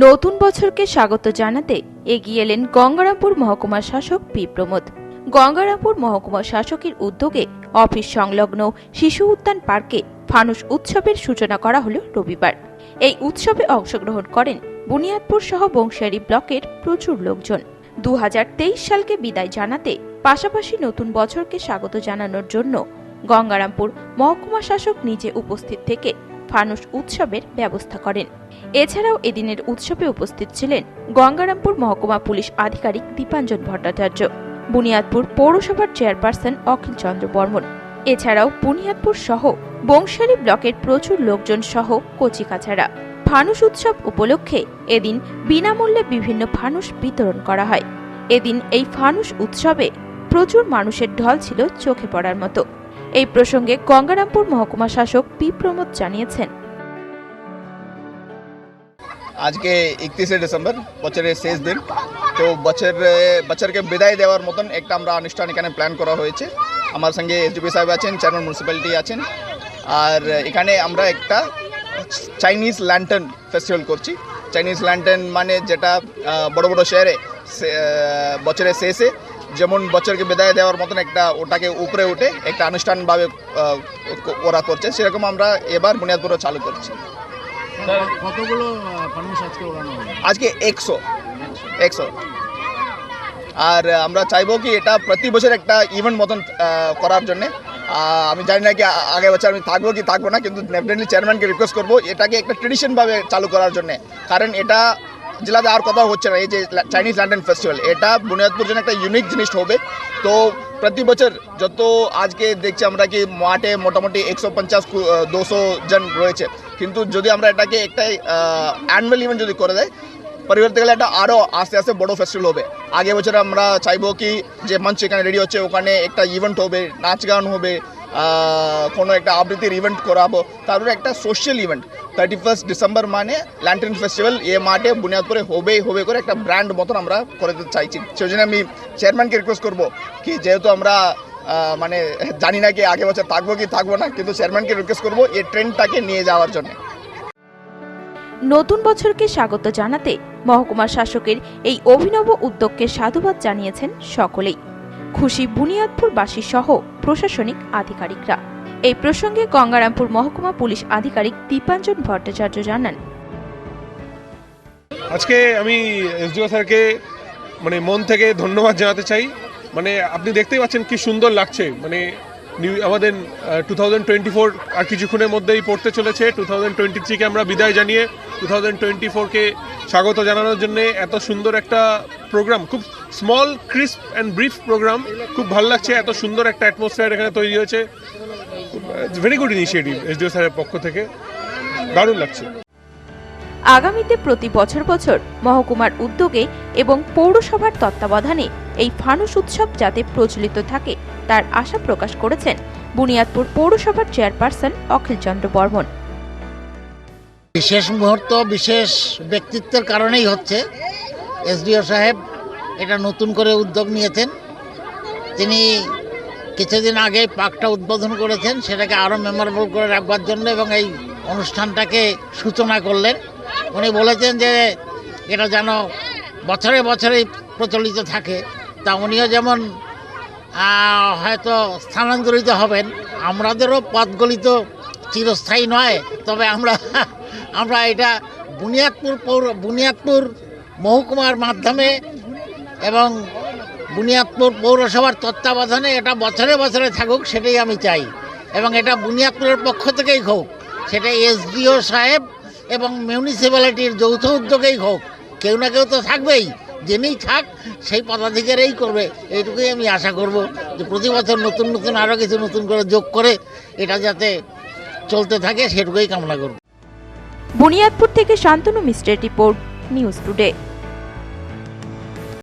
নতুন বছরকে স্বাগত জানাতে এগিয়ে এলেন গঙ্গারামপুর মহকুমা শাসক পি প্রমোদ। গঙ্গারামপুর মহকুমা শাসকের উদ্যোগে অফিস সংলগ্ন শিশু উদ্যান পার্কে ফানুস উৎসবের সূচনা করা হল রবিবার। এই উৎসবে অংশগ্রহণ করেন বুনিয়াদপুর সহ বংশিয়ারি ব্লকের প্রচুর লোকজন। দু হাজার তেইশ সালকে বিদায় জানাতে পাশাপাশি নতুন বছরকে স্বাগত জানানোর জন্য গঙ্গারামপুর মহকুমা শাসক নিজে উপস্থিত থেকে ফানুস উৎসবের ব্যবস্থা করেন। এছাড়াও এদিনের উৎসবে উপস্থিত ছিলেন গঙ্গারামপুর মহকুমা পুলিশ আধিকারিক দীপাঞ্জন ভট্টাচার্য, বুনিয়াদপুর পৌরসভার চেয়ারপারসন অখিল চন্দ্র বর্মন। এছাড়াও বুনিয়াদপুর সহ বংশালী ব্লকের প্রচুর লোকজন সহ কচিকাছাড়া। ফানুস উৎসব উপলক্ষে এদিন বিনামূল্যে বিভিন্ন ফানুস বিতরণ করা হয়। এদিন এই ফানুস উৎসবে প্রচুর মানুষের ঢল ছিল চোখে পড়ার মতো। এই প্রসঙ্গে গঙ্গারামপুর মহকুমা শাসক পি প্রমোদ জানিয়েছেন। আজকে একত্রিশে ডিসেম্বর, বছরের শেষ দিন। তো বছর, বছরকে বিদায় দেওয়ার মতন একটা আমরা অনুষ্ঠান এখানে প্ল্যান করা হয়েছে। আমার সঙ্গে এসডিপি সাহেব আছেন চেয়ারম্যান মিউনিসিপ্যালিটি আছেন। আর এখানে আমরা একটা চাইনিজ ল্যান্টার্ন ফেস্টিভ্যাল করছি। চাইনিজ ল্যান্টার্ন মানে যেটা বড় বড় শহরে বছরের শেষে যেমন বছরকে বিদায় দেওয়ার মতন একটা ওটাকে উপরে উঠে একটা আনুষ্ঠানভাবে ওরা করছে সেরকম আমরা এবার বুনিয়াদপুরে চালু করছি। কতগুলো আজকে একশো। একশো। আর আমরা চাইব কি এটা প্রতি বছর একটা ইভেন্ট মতন করার জন্যে। আমি জানি না কি আগে বছর আমি থাকব কি থাকব না কিন্তু ডেফিনেটলি চেয়ারম্যানকে রিকোয়েস্ট করব এটাকে একটা ট্রেডিশনভাবে চালু করার জন্যে। কারণ এটা জেলাতে আর কোথাও হচ্ছে না, এই যে চাইনিজ ল্যান্ডন ফেস্টিভ্যাল এটা বুনিয়াদপুর জন্য একটা ইউনিক জিনিস হবে। তো প্রতি বছর যত আজকে দেখছি আমরা কি মাঠে মোটামুটি একশো পঞ্চাশ দুশো জন রয়েছে। কিন্তু যদি আমরা এটাকে একটা অ্যানুয়াল ইভেন্ট যদি করে দেয়, পরিবর্তে গেলে একটা আরও আস্তে আস্তে বড় ফেস্টিভ্যাল হবে। আগে বছর আমরা চাইব কি যে মঞ্চ এখানে রেডি হচ্ছে, ওখানে একটা ইভেন্ট হবে, নাচ গান হবে কোনো একটা আবৃত্তির ইভেন্ট করাবো। তারপরে একটা social event thirty first December মানে ল্যান্টেন ফেস্টিভ্যাল এ মাঠে বুনিয়াদপুরে হবেই, হবে করে একটা ব্র্যান্ড মতন আমরা করে দিতে চাইছি। সেই জন্য আমি চেয়ারম্যানকে রিকোয়েস্ট করব কি, যেহেতু আমরা মানে জানি না কি আগে বছর থাকব কি থাকব না, কিন্তু চেয়ারম্যানকে রিকোয়েস্ট করব এই ট্রেন্ডটাকে নিয়ে যাওয়ার জন্য। নতুন বছরকে স্বাগত জানাতে মহকুমা শাসকের এই অভিনব উদ্যোগকে সাধুবাদ জানিয়েছেন সকলেই। খুশি বুনিয়াদপুরবাসী সহ প্রশাসনিক আধিকারিকরা। এই প্রসঙ্গে গঙ্গারামপুর মহকুমা পুলিশ আধিকারিক দীপাঞ্জন ভট্টাচার্য জানান। আজকে আমি এসডিও স্যারকে মানে মন থেকে ধন্যবাদ জানাতে চাই। মানে আপনি দেখতেই পাচ্ছেন কি সুন্দর লাগছে। মানে নিউ আমাদের টু থাউজেন্ড টোয়েন্টি ফোর আর কিছুক্ষণের মধ্যেই পড়তে চলেছে। টু থাউজেন্ড টোয়েন্টি থ্রিকে আমরা বিদায় জানিয়ে টু থাউজেন্ড টোয়েন্টি ফোরকে স্বাগত জানানোর জন্যে এত সুন্দর একটা প্রোগ্রাম খুব small crisp and brief programme খুব ভালো লাগছে, এত সুন্দর একটা অ্যাটমসফিয়ার এখানে তৈরি হয়েছে। ভেরি গুড ইনিশিয়েটিভ এসডিও স্যারের পক্ষ থেকে। দারুণ লাগছে। আগামীতে প্রতি বছর বছর মহকুমার উদ্যোগে এবং পৌরসভার তত্ত্বাবধানে এই ফানুস উৎসব যাতে প্রচলিত থাকে, তার আশা প্রকাশ করেছেন বুনিয়াদপুর পৌরসভার চেয়ারপারসন অখিল চন্দ্র বর্মন। বিশেষ মুহূর্ত, বিশেষ ব্যক্তিত্বের কারণেই হচ্ছে এসডিও সাহেব এটা নতুন করে উদ্যোগ নিয়েছেন। তিনি কিছুদিন আগে পার্কটা উদ্বোধন করেছেন, সেটাকে আরও মেমোরেবল করে রাখবার জন্য এবং এই অনুষ্ঠানটাকে সূচনা করলেন। উনি বলেছেন যে এটা যেন বছরে বছরেই প্রচলিত থাকে। তা উনিও যেমন হয়তো স্থানান্তরিত হবেন আমাদেরও পথগুলি তো চিরস্থায়ী নয়, তবে আমরা আমরা এটা বুনিয়াদপুর পৌর, বুনিয়াদপুর মহকুমার মাধ্যমে এবং বুনিয়াদপুর পৌরসভার তত্ত্বাবধানে এটা বছরে বছরে থাকুক, সেটাই আমি চাই। এবং এটা বুনিয়াদপুরের পক্ষ থেকেই হোক, সেটা এসডিও সাহেব এবং মিউনিসিপ্যালিটির যৌথ উদ্যোগেই হোক, কেউ না কেউ তো থাকবেই। যিনিই থাক, সেই পদাধিকারেই করবে। এইটুকুই আমি আশা করব যে প্রতি বছর নতুন নতুন আরও কিছু নতুন করে যোগ করে এটা যাতে চলতে থাকে, সেটুকুই কামনা করব। বুনিয়াদপুর থেকে শান্তনু মিস্টের রিপোর্ট, নিউজ টুডে।